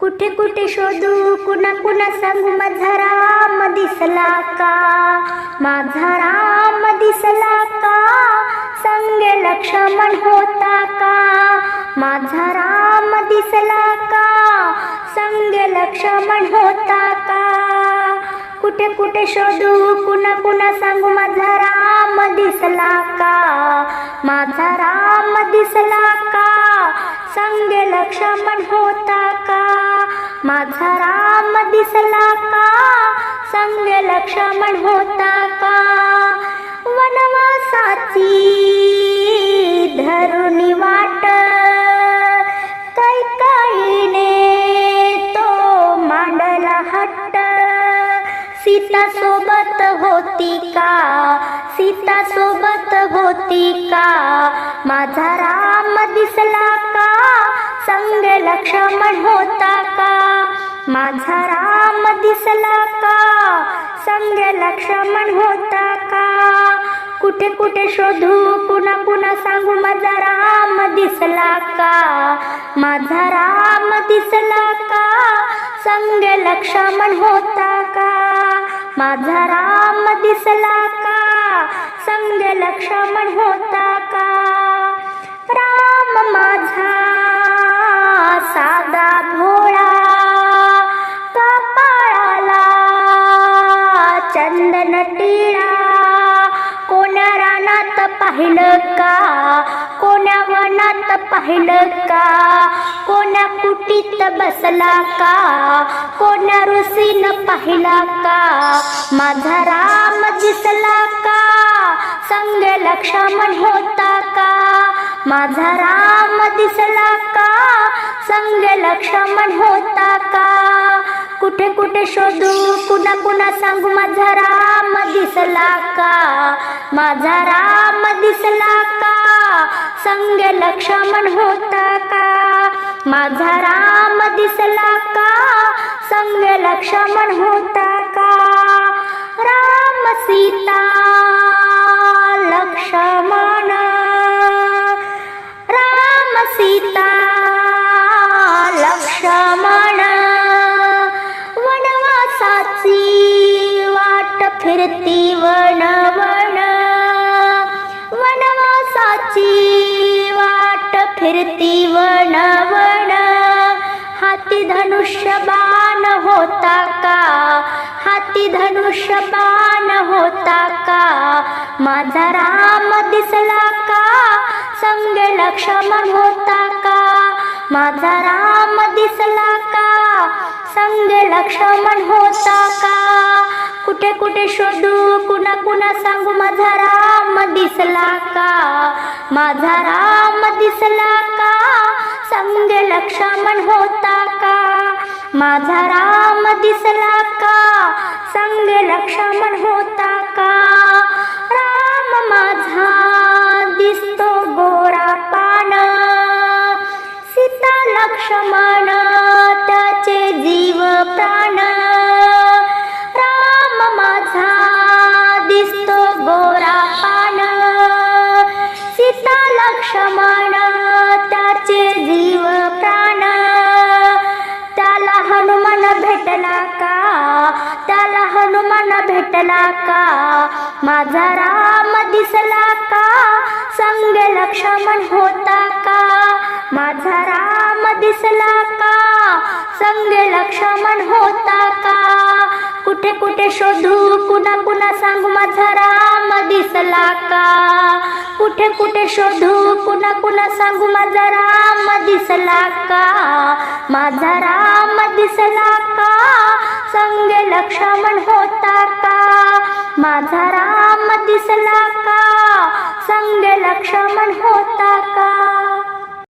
कुठे कुठे शोधू कुणा कुणा सांगू माझा राम दिसला का? माझा राम दिसला का? संगे लक्ष्मण होता का? माझा राम दिसला का? संगे लक्ष्मण होता का? कुठे कुठे शोधू कुणा कुणा सांगू माझा राम दिसला का? माझा राम दिसला का? संगे लक्ष्मण होता का? माझा राम दिसला का? संग लक्ष्मण होता का? वनवासाची धरुणी वाट कैकाईने तो मांडला हट्ट. सीता सोबत होती का? सीता सोबत होती का? माझा राम दिसला का संग लक्ष्मण होता का? माझा राम दिसला का? संग लक्ष्मण होता का? कुठे कुठे शोधू पुन्हा पुन्हा सांगू माझा राम दिसला का? माझा राम दिसला का? संग लक्ष्मण होता का? माझा राम दिसला का? संग लक्ष्मण होता पाहिलं का? कोण्या वनात पाहिलं का? कोण्या कुटीत बसला का? कोण्या ऋषीनं पाहिला का? माझा राम दिसला का? संग लक्ष्मण होता का? माझा राम दिसला का संग लक्ष्मण होता का? कुठे कुठे शोधू पुन्हा पुन्हा सांगू माझा राम दिसला का? माझा राम दिसला का? संग लक्ष्मण होता का? माझा राम दिसला का? संग लक्ष्मण होता का? राम सीता वनवासाची वाट फिरती वन वन वनवासाची वाट फिरती वन वन हाती धनुष्य बाण होता का? हाती धनुष्य बाण होता का? माझा राम दिसला का? संग लक्ष्मण होता का? माझा राम दिसला संग लक्ष्मण होता का? कुठे कुठे शोधू कुणा कुणा सांगू माझा राम दिसला का? माझा राम दिसला का? संग लक्ष्मण होता का? माझा राम दिसला का? संग लक्ष्मण होता का? राम माझा दिसतो गोरा पान. सीता लक्ष्मण त्याचे जीव प्राण. त्याला हनुमान भेटला का? त्याला हनुमान भेटला का? माझा राम दिसला का? संग लक्ष्मण होता का? माझा राम दिसला का? संग लक्ष्मण होता का? कुठे कुठे शोधू? पुन्हा पुन्हा सांगू माझा राम दिसला का? कुठे कुठे शोधू? पुन्हा पुन्हा सांगू माझा राम दिसला का? माझा राम दिसला का? संगे लक्ष्मण होता का? माझा राम दिसला का? संगे लक्ष्मण होता का?